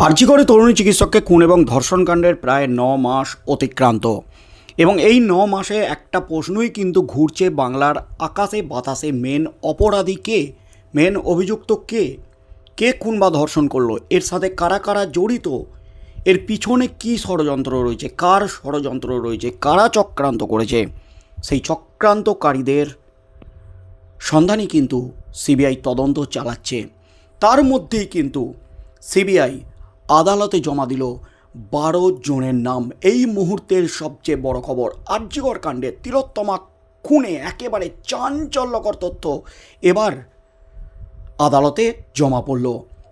আর্জি করে তরুণী চিকিৎসককে খুন এবং ধর্ষণকাণ্ডের প্রায় ন মাস অতিক্রান্ত। এবং এই ন মাসে একটা প্রশ্নই কিন্তু ঘুরছে বাংলার আকাশে বাতাসে। মেন অপরাধী কে? মেন অভিযুক্ত কে? কে খুন বা ধর্ষণ করল? এর সাথে কারা কারা জড়িত? এর পিছনে কি ষড়যন্ত্র রয়েছে? কার ষড়যন্ত্র রয়েছে? কারা চক্রান্ত করেছে? সেই চক্রান্তকারীদের সন্ধানই কিন্তু সিবিআই তদন্ত চালাচ্ছে। তার মধ্যেই কিন্তু সিবিআই আদালতে জমা দিল বারো জনের নাম। এই মুহূর্তের সবচেয়ে বড় খবর আর্যগর কাণ্ডে তিলোত্তমা খুনে একেবারে চাঞ্চল্যকর তথ্য এবার আদালতে জমা পড়ল।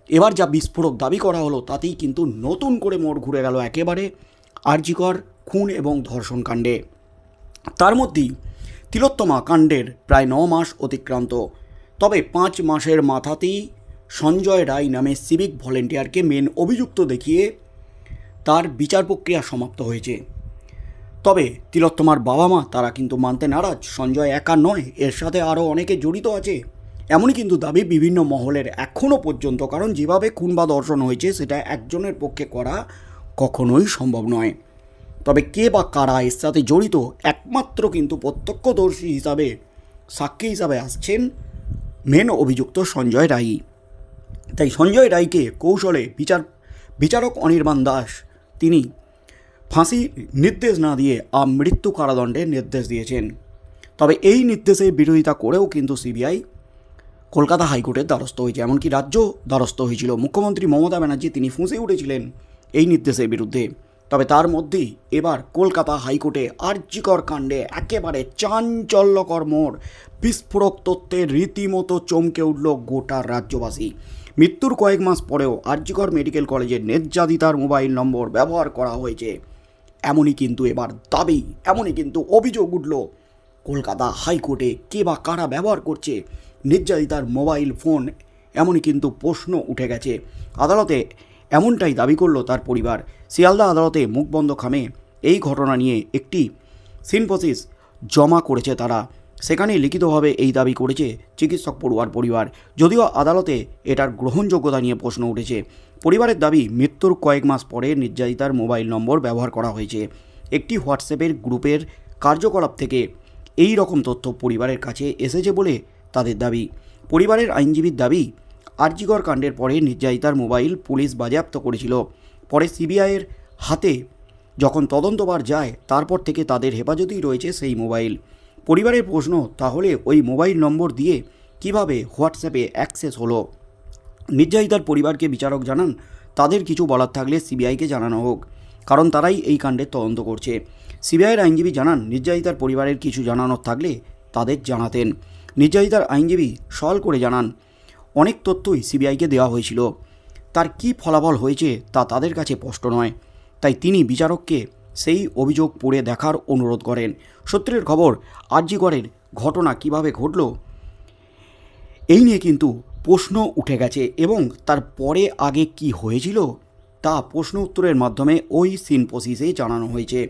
এবার যা বিস্ফোরক দাবি করা হলো তাতেই কিন্তু নতুন করে মোড় ঘুরে গেল একেবারে আর্যিকর খুন এবং ধর্ষণ কাণ্ডে। তার মধ্যেই তিলোত্তমা কাণ্ডের প্রায় ন মাস অতিক্রান্ত। তবে পাঁচ মাসের মাথাতেই সঞ্জয় রায় নামে সিভিক ভলেন্টিয়ারকে মেন অভিযুক্ত দেখিয়ে তার বিচার প্রক্রিয়া সমাপ্ত হয়েছে। তবে তিলোত্তমার বাবা মা তারা কিন্তু মানতে নারাজ। সঞ্জয় একা নয়, এর সাথে আরও অনেকে জড়িত আছে। এমনই কিন্তু দাবি বিভিন্ন মহলের এখনও পর্যন্ত, কারণ যেভাবে খুন বা দর্শন হয়েছে, সেটা একজনের পক্ষে করা কখনোই সম্ভব নয়। তবে কে বা কারা এর সাথে জড়িত, একমাত্র কিন্তু প্রত্যক্ষদর্শী হিসাবে, সাক্ষী হিসাবে আসছেন মেন অভিযুক্ত সঞ্জয় রায় তাই সঞ্জয় রায়কে কৌশলে বিচার, বিচারক অনির্বাণ দাস, তিনি ফাঁসি নির্দেশ না দিয়ে মৃত্যু কারাদণ্ডের নির্দেশ দিয়েছেন। তবে এই নির্দেশের বিরোধিতা করেও কিন্তু সিবিআই কলকাতা হাইকোর্টের দ্বারস্থ হয়েছে। এমনকি রাজ্য দ্বারস্থ হয়েছিল। মুখ্যমন্ত্রী মমতা ব্যানার্জি, তিনি ফুঁসে উঠেছিলেন এই নির্দেশের বিরুদ্ধে। তবে তার মধ্যেই এবার কলকাতা হাইকোর্টে আর্যিকর কাণ্ডে একেবারে চাঞ্চল্যকর মোড়। বিস্ফোরক তথ্যে রীতিমতো চমকে উঠল গোটা রাজ্যবাসী। মৃত্যুর কয়েক মাস পরেও আর্যিকর মেডিকেল কলেজের নির্যাতিতার মোবাইল নম্বর ব্যবহার করা হয়েছে। এমনই কিন্তু এবার দাবি, এমনই কিন্তু অভিযোগ উঠল। কলকাতা হাইকোর্টে কে বা কারা ব্যবহার করছে নির্যাতিতার মোবাইল ফোন, এমনই কিন্তু প্রশ্ন উঠে গেছে। আদালতে এমনটাই দাবি করল তার পরিবার। শিয়ালদা আদালতে মুখবন্ধ খামে এই ঘটনা নিয়ে একটি সিনপোসিস জমা করেছে তারা। সেখানে লিখিতভাবে এই দাবি করেছে চিকিৎসক পড়ুয়ার পরিবার। যদিও আদালতে এটার গ্রহণযোগ্যতা নিয়ে প্রশ্ন উঠেছে। পরিবারের দাবি, মৃত্যুর কয়েক মাস পরে নির্যাতিতার মোবাইল নম্বর ব্যবহার করা হয়েছে। একটি হোয়াটসঅ্যাপের গ্রুপের কার্যকলাপ থেকে এই রকম তথ্য পরিবারের কাছে এসেছে বলে তাদের দাবি। পরিবারের আইনজীবীর দাবি আরজিগর কাণ্ডের পরে নির্যাতিতার মোবাইল পুলিশ বাজেয়াপ্ত করেছিল। পরে সিবিআইয়ের হাতে যখন তদন্তবার যায়, তারপর থেকে তাদের হেফাজতেই রয়েছে সেই মোবাইল। পরিবারের প্রশ্ন, তাহলে ওই মোবাইল নম্বর দিয়ে কীভাবে হোয়াটসঅ্যাপে অ্যাক্সেস হলো? নির্যাতিতার পরিবারকে বিচারক জানান, তাদের কিছু বলার থাকলে সিবিআইকে জানানো হোক, কারণ তারাই এই কাণ্ডের তদন্ত করছে। সিবিআইয়ের আইনজীবী জানান, নির্যাতিতার পরিবারের কিছু জানানোর থাকলে তাদের জানাতেন। নির্যাতিতার আইনজীবী সল করে জানান, অনেক তথ্যই সিবিআইকে দেওয়া হয়েছিল। তার কী ফলাফল হয়েছে তা তাদের কাছে স্পষ্ট নয়, তাই তিনি বিচারককে সেই অভিযোগ পড়ে দেখার অনুরোধ করেন। সূত্রের খবর আরজিগড়ের ঘটনা কীভাবে ঘটল? এই নিয়ে কিন্তু প্রশ্ন উঠে গেছে এবং তার পরে আগে কি হয়েছিল? তা প্রশ্ন উত্তরের মাধ্যমে ওই সিনপোসিসে জানানো হয়েছে।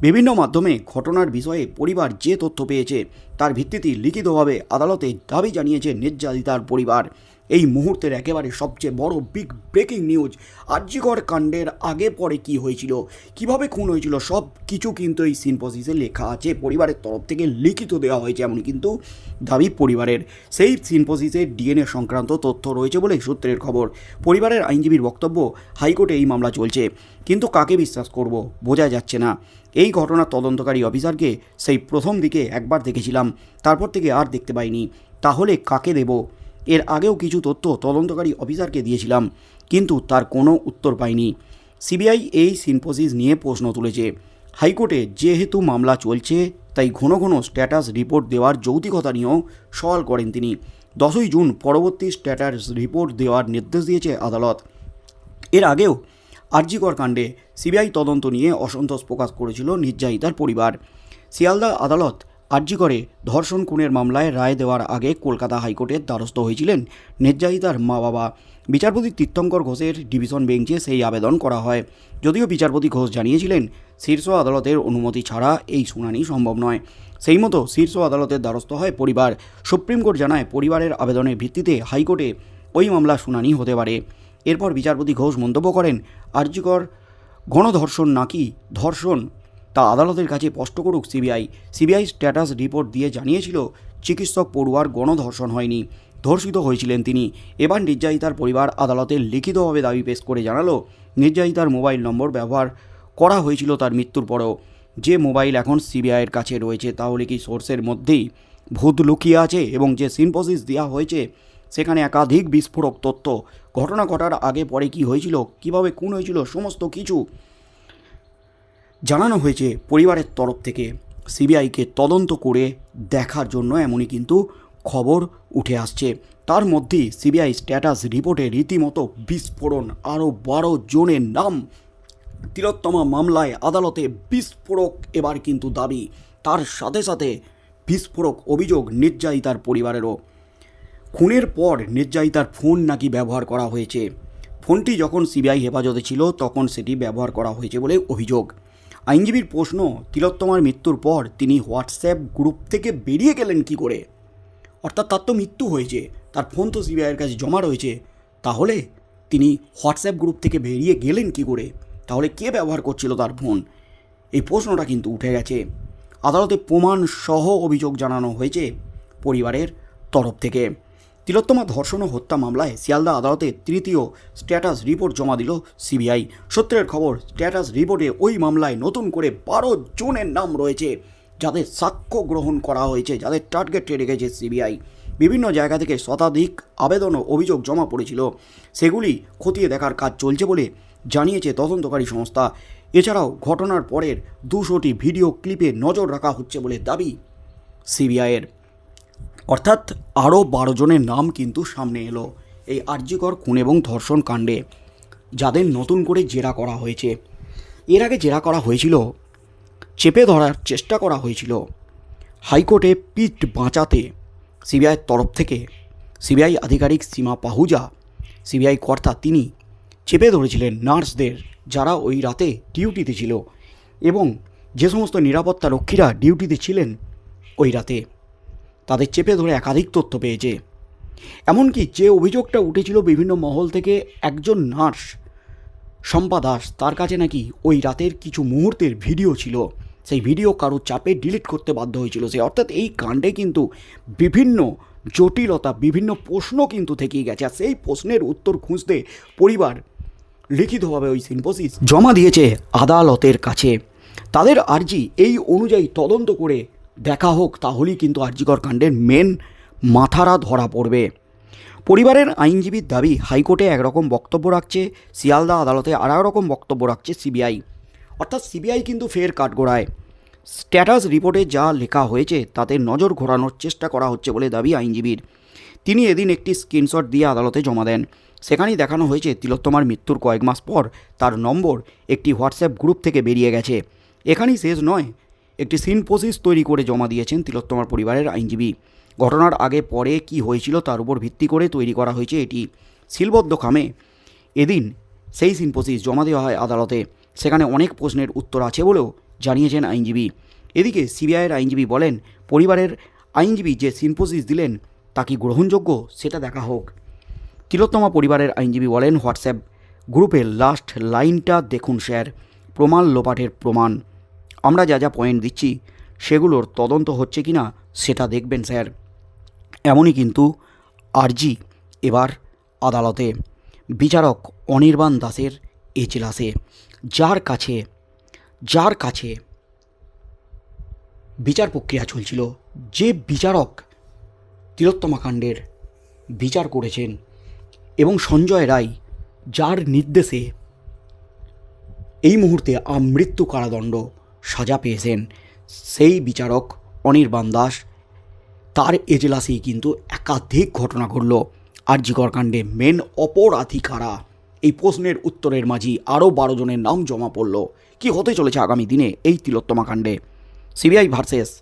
বিভিন্ন মাধ্যমে ঘটনার বিষয়ে পরিবার যে তথ্য পেয়েছে, তার ভিত্তিতে লিখিতভাবে আদালতে দাবি জানিয়েছে নির্যাতিতার পরিবার। এই মুহূর্তের একেবারে সবচেয়ে বড় বিগ ব্রেকিং নিউজ আর্যিকর কাণ্ডের আগে পরে কি হয়েছিল? কীভাবে খুন হয়েছিল? সব কিছু কিন্তু এই সিনপোসিসে লেখা আছে। পরিবারের তরফ থেকে লিখিত দেওয়া হয়েছে এমন কিন্তু দাবি পরিবারের। সেই সিনপোসিসে ডিএনএ সংক্রান্ত তথ্য রয়েছে বলে সূত্রের খবর। পরিবারের আইনজীবীর বক্তব্য, হাইকোর্টে এই মামলা চলছে। কিন্তু কাকে বিশ্বাস করব? বোঝা যাচ্ছে না। এই ঘটনার তদন্তকারী অফিসারকে সেই প্রথম দিকে একবার দেখেছিলাম। তারপর থেকে আর দেখতে পাইনি। তাহলে কাকে দেব? এর আগেও কিছু তথ্য তদন্তকারী অফিসারকে দিয়েছিলাম, কিন্তু তার কোনো উত্তর পাইনি। সিবিআই এই সিনপোসিস নিয়ে প্রশ্ন তুলেছে। হাইকোর্টে যেহেতু মামলা চলছে, তাই ঘন ঘন স্ট্যাটাস রিপোর্ট দেওয়ার যৌক্তিকতা নিয়েও সওয়াল করেন তিনি। দশই জুন পরবর্তী স্ট্যাটাস রিপোর্ট দেওয়ার নির্দেশ দিয়েছে আদালত। এর আগেও আরজিকর কাণ্ডে সিবিআই তদন্ত নিয়ে অসন্তোষ প্রকাশ করেছিল নির্যাতিতার পরিবার। শিয়ালদা আদালত আরজিকরে ধর্ষণ খুনের মামলায় রায় দেওয়ার আগে কলকাতা হাইকোর্টের দ্বারস্থ হয়েছিলেন নির্যাতিতার মা বাবা বিচারপতি তীর্থঙ্কর ঘোষের ডিভিশন বেঞ্চে সেই আবেদন করা হয়। যদিও বিচারপতি ঘোষ জানিয়েছিলেন, শীর্ষ আদালতের অনুমতি ছাড়া এই শুনানি সম্ভব নয়। সেই মতো শীর্ষ আদালতের দ্বারস্থ হয় পরিবার। সুপ্রিম কোর্ট জানায়, পরিবারের আবেদনের ভিত্তিতে হাইকোর্টে ওই মামলা শুনানি হতে পারে। এরপর বিচারপতি ঘোষ মন্তব্য করেন আর্যিকর গণধর্ষণ নাকি ধর্ষণ? তা আদালতের কাছে স্পষ্ট করুক সিবিআই। সিবিআই স্ট্যাটাস রিপোর্ট দিয়ে জানিয়েছিল, চিকিৎসক পড়ুয়ার গণধর্ষণ হয়নি। ধর্ষিত হয়েছিলেন তিনি। এবার নির্যাতিতার পরিবার আদালতে লিখিতভাবে দাবি পেশ করে জানালো, নির্যাতিতার মোবাইল নম্বর ব্যবহার করা হয়েছিল তার মৃত্যুর পরেও। যে মোবাইল এখন সিবিআইয়ের কাছে রয়েছে, তাহলে কি সোর্সের মধ্যেই ভূত লুকিয়ে আছে এবং যে সিনপোসিস দেওয়া হয়েছে, সেখানে একাধিক বিস্ফোরক তথ্য। ঘটনা ঘটার আগে পরে কি হয়েছিল, কীভাবে খুন হয়েছিল, সমস্ত কিছু জানানো হয়েছে পরিবারের তরফ থেকে। সিবিআইকে তদন্ত করে দেখার জন্য এমনই কিন্তু খবর উঠে আসছে। তার মধ্যেই সিবিআই স্ট্যাটাস রিপোর্টে রীতিমতো বিস্ফোরণ। আরও বারো জনের নাম তিলোত্তমা মামলায় আদালতে বিস্ফোরক এবার কিন্তু দাবি। তার সাথে সাথে বিস্ফোরক অভিযোগ নির্যাতিতার পরিবারেরও। খুনের পর নির্যাতিতার ফোন নাকি ব্যবহার করা হয়েছে। ফোনটি যখন সিবিআই হেফাজতে ছিল, তখন সেটি ব্যবহার করা হয়েছে বলে অভিযোগ। আইনজীবীর প্রশ্ন, তিলোত্তমার মৃত্যুর পর তিনি হোয়াটসঅ্যাপ গ্রুপ থেকে বেরিয়ে গেলেন কি করে? অর্থাৎ তার তো মৃত্যু হয়েছে, তার ফোন তো সিবিআইয়ের কাছে জমা রয়েছে। তাহলে তিনি হোয়াটসঅ্যাপ গ্রুপ থেকে বেরিয়ে গেলেন কি করে? তাহলে কে ব্যবহার করছিল তার ফোন? এই প্রশ্নটা কিন্তু উঠে গেছে। আদালতে প্রমাণ সহ অভিযোগ জানানো হয়েছে পরিবারের তরফ থেকে। তিলোত্তমা ধর্ষণ ও হত্যা মামলায় শিয়ালদা আদালতে তৃতীয় স্ট্যাটাস রিপোর্ট জমা দিল সিবিআই। সূত্রের খবর, স্ট্যাটাস রিপোর্টে ওই মামলায় নতুন করে বারো জনের নাম রয়েছে, যাদের সাক্ষ্য গ্রহণ করা হয়েছে, যাদের টার্গেটে রেখেছে সিবিআই। বিভিন্ন জায়গা থেকে শতাধিক আবেদন ও অভিযোগ জমা পড়েছিল। সেগুলি খতিয়ে দেখার কাজ চলছে বলে জানিয়েছে তদন্তকারী সংস্থা। এছাড়াও ঘটনার পরের দুশোটি ভিডিও ক্লিপে নজর রাখা হচ্ছে বলে দাবি সিবিআইয়ের। অর্থাৎ আরও বারো জনের নাম কিন্তু সামনে এলো এই আর্যিকর খুন এবং ধর্ষণ কাণ্ডে, যাদের নতুন করে জেরা করা হয়েছে। এর আগে জেরা করা হয়েছিল, চেপে ধরার চেষ্টা করা হয়েছিল। হাইকোর্টে পিঠ বাঁচাতে সিবিআইয়ের তরফ থেকে সিবিআই আধিকারিক সীমা পাহুজা, সিবিআই কর্তা তিনি চেপে ধরেছিলেন নার্সদের, যারা ওই রাতে ডিউটিতে ছিল এবং যে সমস্ত নিরাপত্তা রক্ষীরা ডিউটিতে ছিলেন ওই রাতে। তাদের চেপে ধরে একাধিক তথ্য পেয়েছে। এমনকি যে অভিযোগটা উঠেছিল বিভিন্ন মহল থেকে একজন নার্স, শম্পা দাস, তার কাছে নাকি ওই রাতের কিছু মুহূর্তের ভিডিও ছিল। সেই ভিডিও কারও চাপে ডিলিট করতে বাধ্য হয়েছিল সে। অর্থাৎ এই কাণ্ডে কিন্তু বিভিন্ন জটিলতা, বিভিন্ন প্রশ্ন কিন্তু থেকেই গেছে। আর সেই প্রশ্নের উত্তর খুঁজতে পরিবার লিখিতভাবে ওই সিম্পোসিস জমা দিয়েছে আদালতের কাছে। তাদের আর্জি এই অনুযায়ী তদন্ত করে দেখা হোক, তাহলেই কিন্তু আর্জিকর কাণ্ডের মেন মাথারা ধরা পড়বে। পরিবারের আইনজীবীর দাবি, হাইকোর্টে একরকম বক্তব্য রাখছে, শিয়ালদা আদালতে আর রকম বক্তব্য রাখছে সিবিআই। অর্থাৎ সিবিআই কিন্তু ফের কাঠগোড়ায়। স্ট্যাটাস রিপোর্টে যা লেখা হয়েছে, তাতে নজর ঘোরানোর চেষ্টা করা হচ্ছে বলে দাবি আইনজীবীর। তিনি এদিন একটি স্ক্রিনশট দিয়ে আদালতে জমা দেন। সেখানেই দেখানো হয়েছে, তিলোত্তমার মৃত্যুর কয়েক মাস পর তার নম্বর একটি হোয়াটসঅ্যাপ গ্রুপ থেকে বেরিয়ে গেছে। এখানেই শেষ নয় একটি সিনপোসিস তৈরি করে জমা দিয়েছেন তিলোত্তমার পরিবারের আইনজীবী। ঘটনার আগে পরে কি হয়েছিল তার উপর ভিত্তি করে তৈরি করা হয়েছে এটি। সিলবদ্ধ খামে। এদিন সেই সিনপোসিস জমা দেওয়া হয় আদালতে। সেখানে অনেক প্রশ্নের উত্তর আছে বলেও জানিয়েছেন আইনজীবী। এদিকে সিবিআইয়ের আইনজীবী বলেন, পরিবারের আইনজীবী যে সিনপোসিস দিলেন, তা কি গ্রহণযোগ্য? সেটা দেখা হোক। তিলোত্তমা পরিবারের আইনজীবী বলেন, হোয়াটসঅ্যাপ গ্রুপের লাস্ট লাইনটা দেখুন, স্যার। প্রমাণ লোপাটের প্রমাণ। আমরা যা যা পয়েন্ট দিচ্ছি, সেগুলোর তদন্ত হচ্ছে কি না সেটা দেখবেন স্যার। এমনই কিন্তু আরজি এবার আদালতে। বিচারক অনির্বাণ দাসের এজলাসে যার কাছে যার কাছে বিচার প্রক্রিয়া চলছিল, যে বিচারক তিলোত্তমা কাণ্ডের বিচার করেছেন, এবং সঞ্জয় রায় যার নির্দেশে এই মুহূর্তে আমৃত্যু কারাদণ্ড সাজা পেয়েছেন। সেই বিচারক অনির্বাণ দাস। তার এজলাসেই কিন্তু একাধিক ঘটনা ঘটল। আরজিকর কাণ্ডে মেন অপরাধী কারা? এই প্রশ্নের উত্তরের মাঝি আরও বারো জনের নাম জমা পড়ল। কি হতে চলেছে আগামী দিনে এই তিলোত্তমা কাণ্ডে? সিবিআই ভার্সেস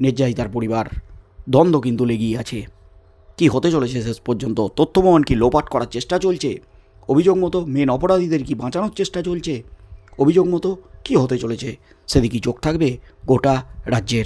নির্যাতিতার পরিবার। দ্বন্দ্ব কিন্তু লেগেই আছে। কি হতে চলেছে শেষ পর্যন্ত? তথ্য প্রমাণ কি লোপাট করার চেষ্টা চলছে? অভিযোগ মতো মেন অপরাধীদের কি বাঁচানোর চেষ্টা চলছে? অভিযোগ মতো কি হতে চলেছে? সেদিকে চোখ থাকবে গোটা রাজ্যের।